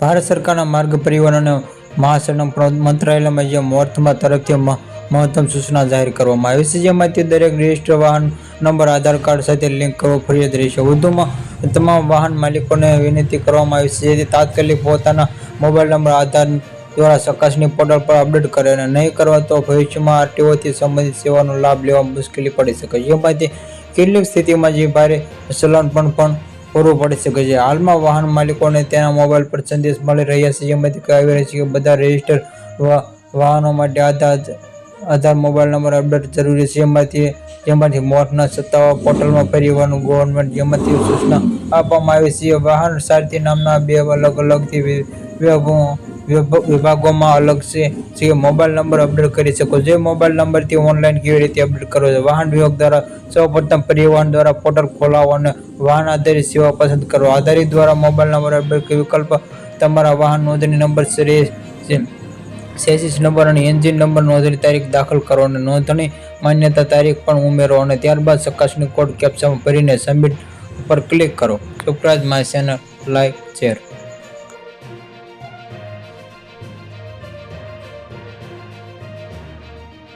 ભારત સરકારના માર્ગ પરિવહન અને મહાસડક મંત્રાલયમાં જે મોર્થમાં તરફથી મહત્તમ સૂચના જાહેર કરવામાં આવી છે જેમાંથી દરેક રજિસ્ટર વાહન નંબર આધાર કાર્ડ સાથે લિંક કરવો ફરજિયાત રહેશે. વધુમાં, તમામ વાહન માલિકોને વિનંતી કરવામાં આવી છે, જેથી તાત્કાલિક પોતાના મોબાઈલ નંબર આધાર દ્વારા ચકાસણી પોર્ટલ પર અપડેટ કરે અને નહીં કરવા તો ભવિષ્યમાં આરટીઓથી સંબંધિત સેવાનો લાભ લેવા મુશ્કેલી પડી શકે. છે જેમાંથી કેટલીક સ્થિતિમાં જે ભારે ચલણ પણ પણ પૂરું પડી શકે છે હાલમાં વાહન માલિકોને તેના મોબાઈલ પર સંદેશ મળી રહ્યા છે. જેમાંથી આવી રહ્યા છે કે બધા રજિસ્ટર વાહનો માટે Aadhaar Aadhaar mobile number update જરૂરી છે. જેમાંથી જેમાંથી મોટના સત્તાઓ પોર્ટલમાં ફેરવવાનું ગવર્મેન્ટ જેમાંથી સૂચના આપવામાં આવી છે. વાહન સારથી નામના બે અલગ અલગથી વિભાગોમાં અલગ છે. જે મોબાઈલ નંબર અપડેટ કરી શકો. જે મોબાઈલ નંબરથી ઓનલાઈન કેવી રીતે અપડેટ કરવો છે? વાહન વિભાગ દ્વારા સૌપ્રથમ પરિવહન દ્વારા પોર્ટલ ખોલાવો અને વાહન આધારિત સેવા પસંદ કરો. આધારિત દ્વારા મોબાઈલ નંબર અપડેટ વિકલ્પ તમારા વાહન નોંધણી નંબર શ્રેષ્ઠ સેસિસ નંબર અને એન્જિન નંબર નોંધણી તારીખ દાખલ કરો અને નોંધણી માન્યતા તારીખ પણ ઉમેરો અને ત્યારબાદ ચકાસણી કોડ કેપ્ચામાં ભરીને સબમિટ ઉપર ક્લિક કરો. સુપ્રાજ માય ચેનલ લાઈક શેર